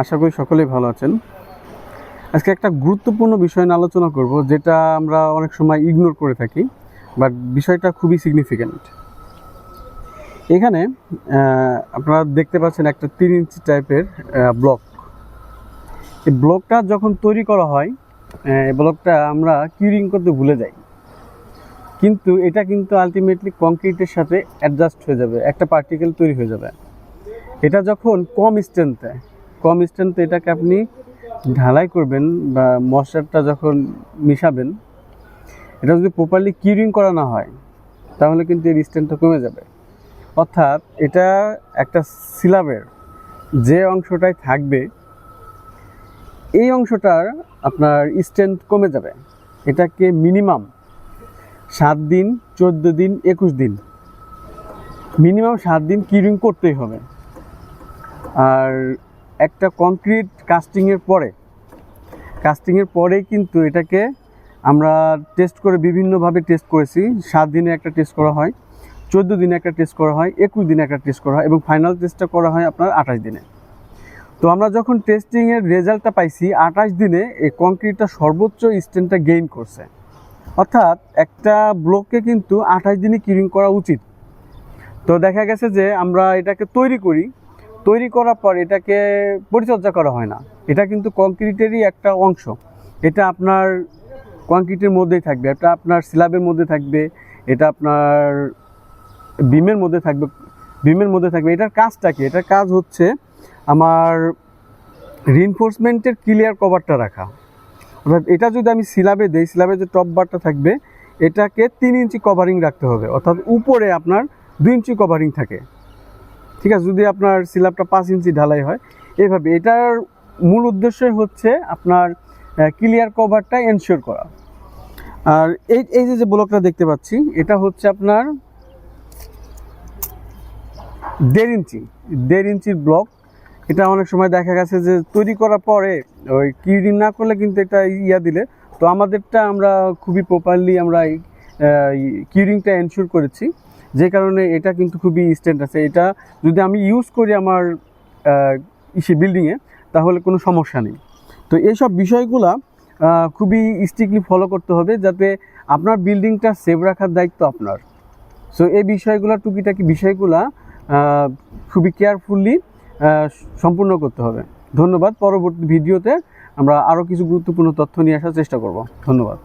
আশা করি সকলেই ভালো আছেন। আজকে একটা গুরুত্বপূর্ণ বিষয় নিয়ে আলোচনা করব, যেটা আমরা অনেক সময় ইগনোর করে থাকি বাট বিষয়টা খুবই সিগনিফিক্যান্ট এখানে আপনারা দেখতে পাচ্ছেন একটা তিন ইঞ্চি টাইপের ব্লক এই ব্লকটা যখন তৈরি করা হয় এই ব্লকটা আমরা কিউরিং করতে ভুলে যাই। কিন্তু এটা কিন্তু আলটিমেটলি কংক্রিটের সাথে অ্যাডজাস্ট হয়ে যাবে, একটা পার্টিকেল তৈরি হয়ে যাবে। এটা যখন কম স্ট্রেংথে কম স্ট্রেংথে এটাকে আপনি ঢালাই করবেন বা মশলাটা যখন মিশাবেন, এটা যদি প্রপারলি কিউরিং করা না হয়, তাহলে কিন্তু এর স্ট্রেংথটা কমে যাবে। অর্থাৎ এটা একটা সিলাবের যে অংশটাই থাকবে, এই অংশটার আপনার স্ট্রেন্থ কমে যাবে। এটাকে মিনিমাম সাত দিন, চোদ্দ দিন, একুশ দিন মিনিমাম সাত দিন কিউরিং করতেই হবে। আর একটা কংক্রিট কাস্টিংয়ের পরে কাস্টিংয়ের পরে কিন্তু এটাকে আমরা টেস্ট করে বিভিন্নভাবে টেস্ট করেছি। সাত দিনে একটা টেস্ট করা হয়, চোদ্দ দিনে একটা টেস্ট করা হয়, একুশ দিনে একটা টেস্ট করা হয় এবং ফাইনাল টেস্টটা করা হয় আপনার আঠাশ দিনে। তো আমরা যখন টেস্টিংয়ের রেজাল্টটা পাইছি, আঠাশ দিনে এই কংক্রিটটা সর্বোচ্চ স্ট্যান্ডটা গেইন করছে। অর্থাৎ একটা ব্লককে কিন্তু আঠাশ দিনে কিউরিং করা উচিত। তো দেখা গেছে যে আমরা এটাকে তৈরি করি তৈরি করার পর এটাকে পরিচর্যা করা হয় না। এটা কিন্তু কংক্রিটেরই একটা অংশ। এটা আপনার কংক্রিটের মধ্যেই থাকবে। এটা আপনার স্ল্যাবের মধ্যে থাকবে। এটা আপনার বিমের মধ্যে থাকবে। বিমের মধ্যে থাকবে। এটার কাজটা কি? এটার কাজ হচ্ছে আমার রিনফোর্সমেন্টের ক্লিয়ার কভারটা রাখা। অর্থাৎ এটা যদি আমি স্ল্যাবে দিই স্ল্যাবে যে টপ বারটা থাকবে, এটাকে তিন ইঞ্চি কভারিং রাখতে হবে। অর্থাৎ উপরে আপনার দুই ইঞ্চি কভারিং থাকে। ঠিক আছে, যদি আপনার স্ল্যাবটা পাঁচ ইঞ্চি ঢালাই হয়, এইভাবে। এটার মূল উদ্দেশ্যই হচ্ছে আপনার ক্লিয়ার কভারটা এনশিওর করা। আর এই এই যে ব্লকটা দেখতে পাচ্ছি, এটা হচ্ছে আপনার দেড় ইঞ্চি। দেড় ইঞ্চির ব্লক এটা অনেক সময় দেখা গেছে যে, তৈরি করার পরে ওই কিউরিং না করলে কিন্তু এটা ইয়া দিলে। তো আমাদেরটা আমরা খুবই প্রপারলি আমরা কিউরিংটা এনশিওর করেছি। যে কারণে এটা কিন্তু খুবই স্ট্যান্ড আছে। এটা যদি আমি ইউজ করি আমার ইসে বিল্ডিংয়ে তাহলে কোনো সমস্যা নেই। তো এইসব বিষয়গুলা খুবই স্ট্রিক্টলি ফলো করতে হবে যাতে আপনার বিল্ডিংটা সেভ রাখার দায়িত্ব আপনার। সো এই বিষয়গুলো, টুকিটাকি বিষয়গুলা খুবই কেয়ারফুললি সম্পূর্ণ করতে হবে। ধন্যবাদ। পরবর্তী ভিডিওতে আমরা আরও কিছু গুরুত্বপূর্ণ তথ্য নিয়ে আসার চেষ্টা করব। ধন্যবাদ।